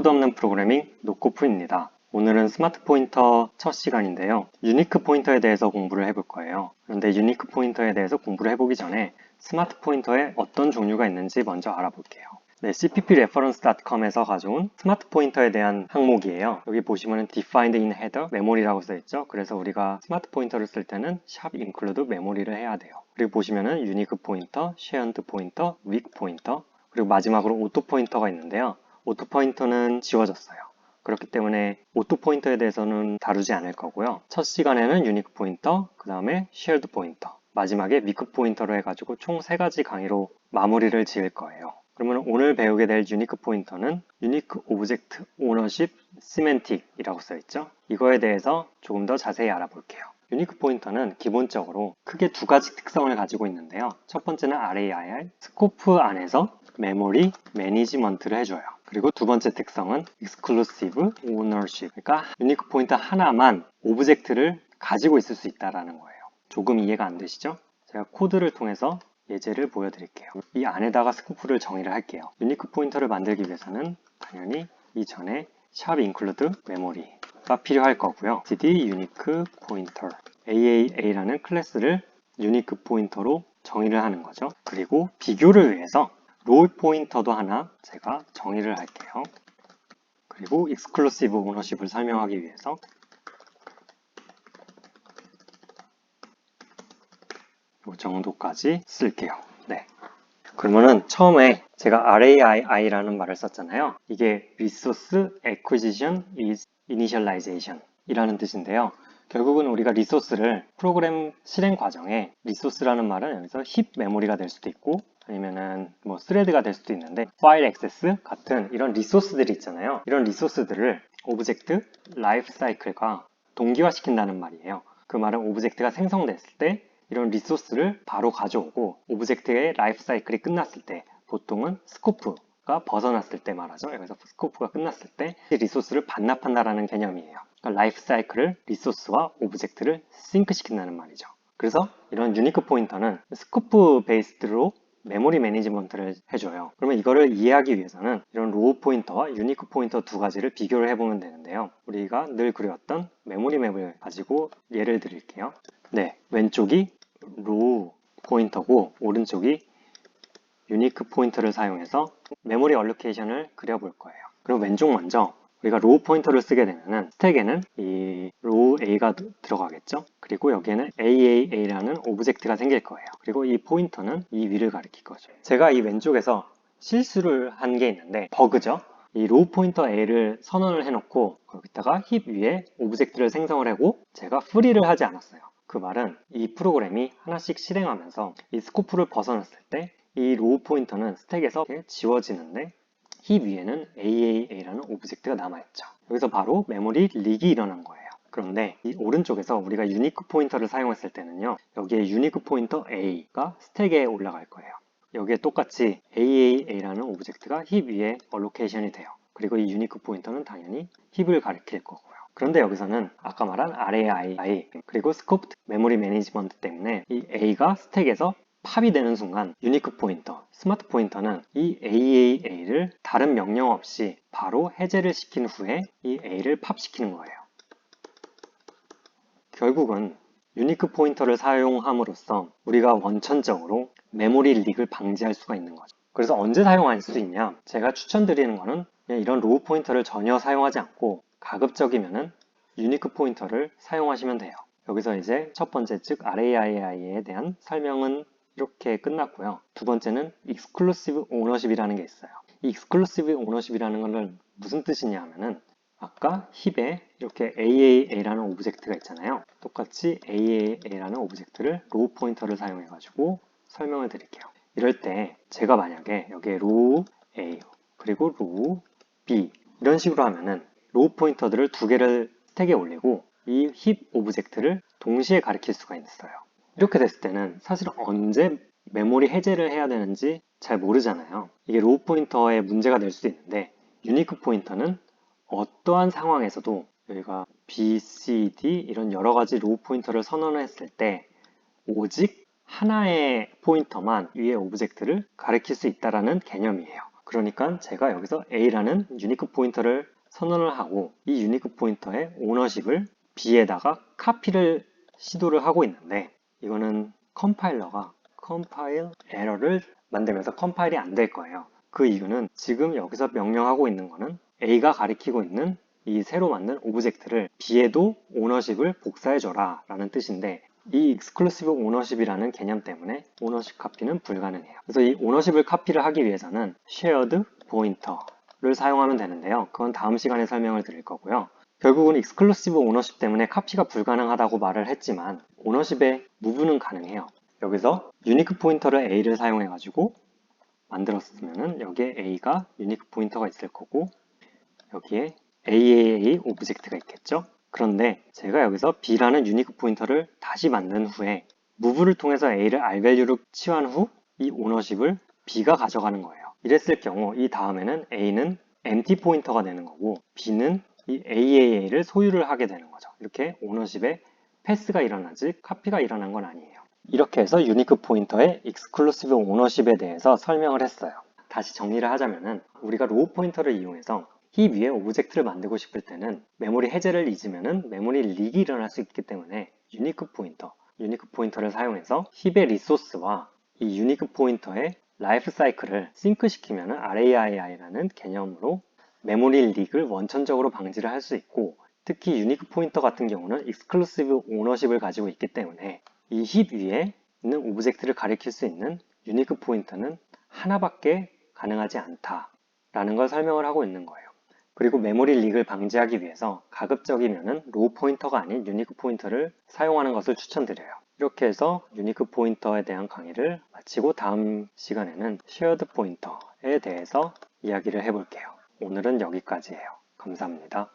코드 없는 프로그래밍 노코프입니다. 오늘은 스마트 포인터 첫 시간인데요. 유니크 포인터에 대해서 공부를 해볼 거예요. 그런데 유니크 포인터에 대해서 공부를 해보기 전에 스마트 포인터에 어떤 종류가 있는지 먼저 알아볼게요. 네, cppreference.com에서 가져온 스마트 포인터에 대한 항목이에요. 여기 보시면은 defined in header memory라고 써있죠. 그래서 우리가 스마트 포인터를 쓸 때는 sharp include memory를 해야 돼요. 그리고 보시면은 unique 포인터, shared 포인터, weak 포인터, 그리고 마지막으로 auto 포인터가 있는데요. Auto 포인터는 지워졌어요. 그렇기 때문에 오토 포인터에 대해서는 다루지 않을 거고요. 첫 시간에는 유니크 포인터, 그 다음에 쉐어드 포인터, 마지막에 위크 포인터로 해가지고 총 세 가지 강의로 마무리를 지을 거예요. 그러면 오늘 배우게 될 유니크 포인터는 유니크 오브젝트 오너십 시멘틱이라고 써있죠. 이거에 대해서 조금 더 자세히 알아볼게요. 유니크 포인터는 기본적으로 크게 두 가지 특성을 가지고 있는데요. 첫 번째는 RAIR, 스코프 안에서 메모리 매니지먼트를 해줘요. 그리고 두 번째 특성은 Exclusive Ownership. 그러니까 유니크 포인터 하나만 오브젝트를 가지고 있을 수 있다는 거예요. 조금 이해가 안 되시죠? 제가 코드를 통해서 예제를 보여드릴게요. 이 안에다가 스코프를 정의를 할게요. 유니크 포인터를 만들기 위해서는 당연히 이전에 샵 include memory가 필요할 거고요. cd unique pointer AAA라는 클래스를 유니크 포인터로 정의를 하는 거죠. 그리고 비교를 위해서 롤 포인터도 하나 제가 정의를 할게요. 그리고 익스클루시브 오너십을 설명하기 위해서 이 정도까지 쓸게요. 네. 그러면은 처음에 제가 RAI라는 말을 썼잖아요. 이게 Resource Acquisition is Initialization 이라는 뜻인데요. 결국은 우리가 리소스를 프로그램 실행 과정에 리소스라는 말은 여기서 힙 메모리가 될 수도 있고 아니면은 뭐 스레드가 될 수도 있는데 파일 액세스 같은 이런 리소스들이 있잖아요. 이런 리소스들을 오브젝트 라이프 사이클과 동기화시킨다는 말이에요. 그 말은 오브젝트가 생성됐을 때 이런 리소스를 바로 가져오고 오브젝트의 라이프 사이클이 끝났을 때 보통은 스코프가 벗어났을 때 말하죠. 여기서 스코프가 끝났을 때 리소스를 반납한다라는 개념이에요. 그러니까 라이프 사이클을 리소스와 오브젝트를 싱크시킨다는 말이죠. 그래서 이런 유니크 포인터는 스코프 베이스드로 메모리 매니지먼트를 해줘요. 그러면 이거를 이해하기 위해서는 이런 로우 포인터와 유니크 포인터 두 가지를 비교를 해보면 되는데요. 우리가 늘 그려왔던 메모리 맵을 가지고 예를 드릴게요. 네, 왼쪽이 로우 포인터고 오른쪽이 유니크 포인터를 사용해서 메모리 얼로케이션을 그려볼 거예요. 그리고 왼쪽 먼저 우리가 로우 포인터를 쓰게 되면은 스택에는 이 로우 A가 들어가겠죠. 그리고 여기에는 AAA라는 오브젝트가 생길 거예요. 그리고 이 포인터는 이 위를 가리킬 거죠. 제가 이 왼쪽에서 실수를 한 게 있는데 버그죠. 이 로우 포인터 A를 선언을 해놓고 거기다가 힙 위에 오브젝트를 생성을 하고 제가 프리를 하지 않았어요. 그 말은 이 프로그램이 하나씩 실행하면서 이 스코프를 벗어났을 때 이 로우 포인터는 스택에서 지워지는데 힙 위에는 AAA라는 오브젝트가 남아있죠. 여기서 바로 메모리 릭이 일어난 거예요. 그런데 이 오른쪽에서 우리가 유니크 포인터를 사용했을 때는요. 여기에 유니크 포인터 A가 스택에 올라갈 거예요. 여기에 똑같이 AAA라는 오브젝트가 힙 위에 얼로케이션이 돼요. 그리고 이 유니크 포인터는 당연히 힙을 가리킬 거고요. 그런데 여기서는 아까 말한 RAI 그리고 스코프 메모리 매니지먼트 때문에 이 A가 스택에서 팝이 되는 순간 유니크 포인터, 스마트 포인터는 이 AAA를 다른 명령 없이 바로 해제를 시킨 후에 이 A를 팝시키는 거예요. 결국은 유니크 포인터를 사용함으로써 우리가 원천적으로 메모리 릭을 방지할 수가 있는 거죠. 그래서 언제 사용할 수 있냐? 제가 추천드리는 거는 이런 로우 포인터를 전혀 사용하지 않고 가급적이면은 유니크 포인터를 사용하시면 돼요. 여기서 이제 첫 번째 즉 RAI에 대한 설명은 이렇게 끝났고요. 두 번째는 exclusive ownership이라는 게 있어요. 이 exclusive ownership이라는 것은 무슨 뜻이냐 하면은 아까 힙에 이렇게 AAA라는 오브젝트가 있잖아요. 똑같이 AAA라는 오브젝트를 로우 포인터를 사용해 가지고 설명을 드릴게요. 이럴 때 제가 만약에 여기에 로우 A 그리고 로우 B 이런 식으로 하면은 로우 포인터들을 두 개를 스택에 올리고 이 힙 오브젝트를 동시에 가리킬 수가 있어요. 이렇게 됐을 때는 사실 언제 메모리 해제를 해야 되는지 잘 모르잖아요. 이게 로우 포인터에 문제가 될 수도 있는데 유니크 포인터는 어떠한 상황에서도 여기가 B, C, D 이런 여러 가지 로우 포인터를 선언했을 때 오직 하나의 포인터만 위에 오브젝트를 가리킬 수 있다라는 개념이에요. 그러니까 제가 여기서 A라는 유니크 포인터를 선언을 하고 이 유니크 포인터의 오너십을 B에다가 카피를 시도를 하고 있는데 이거는 컴파일러가 컴파일 에러를 만들면서 컴파일이 안 될 거예요. 그 이유는 지금 여기서 명령하고 있는 거는 A가 가리키고 있는 이 새로 만든 오브젝트를 B에도 오너십을 복사해줘라 라는 뜻인데 이 exclusive ownership이라는 개념 때문에 오너십 카피는 불가능해요. 그래서 이 오너십을 카피를 하기 위해서는 shared pointer를 사용하면 되는데요. 그건 다음 시간에 설명을 드릴 거고요. 결국은 exclusive ownership 때문에 카피가 불가능하다고 말을 했지만 오너십의 무브는 가능해요. 여기서 유니크 포인터를 A를 사용해 가지고 만들었으면은 여기에 A가 유니크 포인터가 있을 거고 여기에 AAA 오브젝트가 있겠죠. 그런데 제가 여기서 B라는 유니크 포인터를 다시 만든 후에 무브를 통해서 A를 R밸류로 치환 후 이 오너십을 B가 가져가는 거예요. 이랬을 경우 이 다음에는 A는 empty 포인터가 되는 거고 B는 이 AAA를 소유를 하게 되는 거죠. 이렇게 오너십에 패스가 일어나지 카피가 일어난 건 아니에요. 이렇게 해서 유니크 포인터의 익스클루시브 오너십에 대해서 설명을 했어요. 다시 정리를 하자면은 우리가 로우 포인터를 이용해서 힙 위에 오브젝트를 만들고 싶을 때는 메모리 해제를 잊으면은 메모리 릭이 일어날 수 있기 때문에 유니크 포인터, 유니크 포인터를 사용해서 힙의 리소스와 이 유니크 포인터의 라이프 사이클을 싱크시키면은 RAII라는 개념으로 메모리 릭을 원천적으로 방지를 할 수 있고 특히 유니크 포인터 같은 경우는 익스클루시브 오너십을 가지고 있기 때문에 이 힙 위에 있는 오브젝트를 가리킬 수 있는 유니크 포인터는 하나밖에 가능하지 않다라는 걸 설명을 하고 있는 거예요. 그리고 메모리 릭을 방지하기 위해서 가급적이면은 로우 포인터가 아닌 유니크 포인터를 사용하는 것을 추천드려요. 이렇게 해서 유니크 포인터에 대한 강의를 마치고 다음 시간에는 쉐어드 포인터에 대해서 이야기를 해볼게요. 오늘은 여기까지예요. 감사합니다.